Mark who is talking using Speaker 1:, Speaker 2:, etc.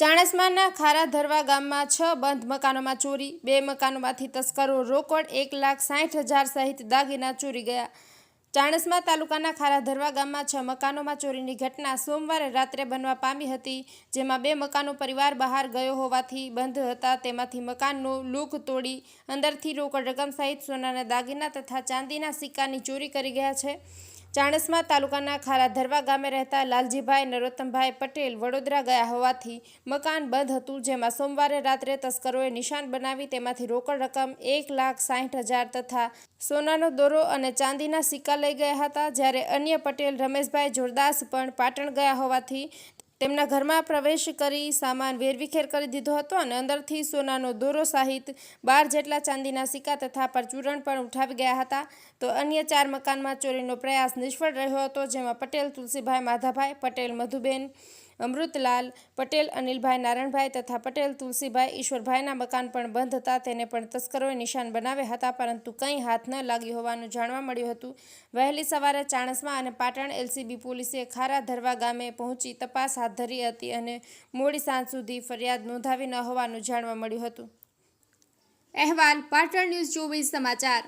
Speaker 1: ચાણસ્માના ખારાધરવા ગામમાં છ બંધ મકાનોમાં ચોરી, બે મકાનોમાંથી તસ્કરો રોકડ એક લાખ સાઠ હજાર સહિત દાગીના ચોરી ગયા. ચાણસમા તાલુકાના ખારા ધરવા ગામમાં છ મકાનોમાં ચોરીની ઘટના સોમવારે રાત્રે બનવા પામી હતી, જેમાં બે મકાનો પરિવાર બહાર ગયો હોવાથી બંધ હતા. તેમાંથી મકાનનો લૂક તોડી અંદરથી રોકડ રકમ સહિત સોનાના દાગીના તથા ચાંદીના સિક્કાની ચોરી કરી ગયા છે. ચાણસ્મા તાલુકાના ખારાધરવા ગામે રહેતા લાલજીભાઈ નરોત્તમભાઈ પટેલ વડોદરા ગયા હોવાથી મકાન બંધ હતું, જેમાં સોમવારે રાત્રે તસ્કરોએ નિશાન બનાવી તેમાંથી રોકડ રકમ એક લાખ સાઠ હજાર તથા સોનાનો દોરો અને ચાંદીના સિક્કા લઈ ગયા હતા. જ્યારે અન્ય પટેલ રમેશભાઈ જોરદાસ પણ પાટણ ગયા હોવાથી તેમના ઘરમાં પ્રવેશ કરી સામાન વેરવિખેર કરી દીધો હતો અને અંદરથી સોનાનો દોરો સહિત બાર જેટલા ચાંદીના સિક્કા તથા પરચૂરણ પણ ઉઠાવી ગયા હતા. તો અન્ય ચાર મકાનમાં ચોરીનો પ્રયાસ નિષ્ફળ રહ્યો હતો, જેમાં પટેલ, તુલસીભાઈ, માધાભાઈ, પટેલ, મધુબેન અમૃતલાલ પટેલ, અનિલભાઈ નારણભાઈ તથા પટેલ તુલસીભાઈ ઈશ્વરભાઈના મકાન પણ બંધ હતા. તેને પણ તસ્કરોએ નિશાન બનાવ્યા હતા, પરંતુ કંઈ હાથ ન લાગ્યું હોવાનું જાણવા મળ્યું હતું. વહેલી સવારે ચાણસમા અને પાટણ એલસીબી પોલીસે ખારા ધરવા ગામે પહોંચી તપાસ હાથ ધરી હતી અને મોડી સાંજ સુધી ફરિયાદ નોંધાવી ન હોવાનું જાણવા મળ્યું હતું. અહેવાલ પાટણ ન્યૂઝ ચોવીસ સમાચાર.